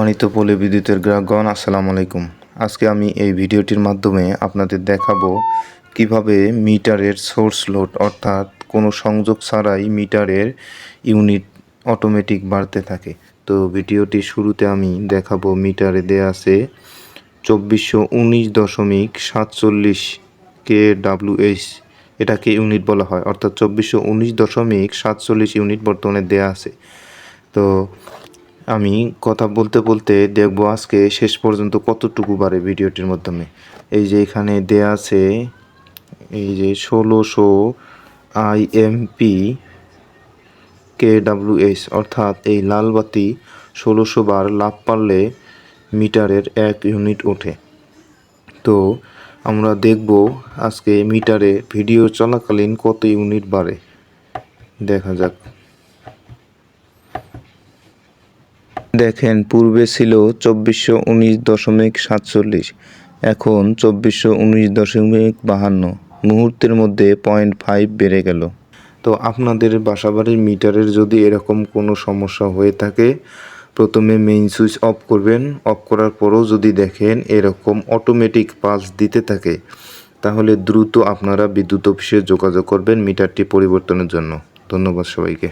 সম্মানিত পল্লী বিদ্যুতের গ্রাহকগণ, আসসালামু আলাইকুম। আজকে আমি এই ভিডিওটির মাধ্যমে আপনাদের দেখাবো কীভাবে মিটারের সোর্স লোড, অর্থাৎ কোনো সংযোগ ছাড়াই মিটারের ইউনিট অটোমেটিক বাড়তে থাকে। তো ভিডিওটি শুরুতে আমি দেখাবো, মিটারে দেয়া আছে চব্বিশশো উনিশ দশমিক সাতচল্লিশ কে ডাব্লিউএইচ এটাকে ইউনিট বলা হয়, অর্থাৎ চব্বিশশো উনিশ দশমিক সাতচল্লিশ ইউনিট বর্তমানে দেয়া আছে। তো আমি কথা বলতে বলতে দেখব আজকে শেষ পর্যন্ত কতটুকু বাড়ে ভিডিওটির মাধ্যমে। এই যে এখানে দেয়া আছে, এই যে ষোলোশো আইএমপি কে ডাব্লিউএস অর্থাৎ এই লাল বাতি ষোলোশো বার লাভ পারলে মিটারের এক ইউনিট ওঠে। তো আমরা দেখব আজকে মিটারে ভিডিও চলাকালীন কত ইউনিট বাড়ে। দেখা যাক। দেখেন, পূর্বে ছিল চব্বিশশো উনিশ দশমিক সাতচল্লিশ, এখন চব্বিশশো উনিশ দশমিক বাহান্ন। মুহূর্তের মধ্যে পয়েন্ট ফাইভ বেড়ে গেল। তো আপনাদের বাসাবাড়ির মিটারের যদি এরকম কোনো সমস্যা হয়ে থাকে, প্রথমে মেইন সুইচ অফ করবেন। অফ করার পরও যদি দেখেন এরকম অটোমেটিক পালস দিতে থাকে, তাহলে দ্রুত আপনারা বিদ্যুৎ অফিসে যোগাযোগ করবেন মিটারটি পরিবর্তনের জন্য। ধন্যবাদ সবাইকে।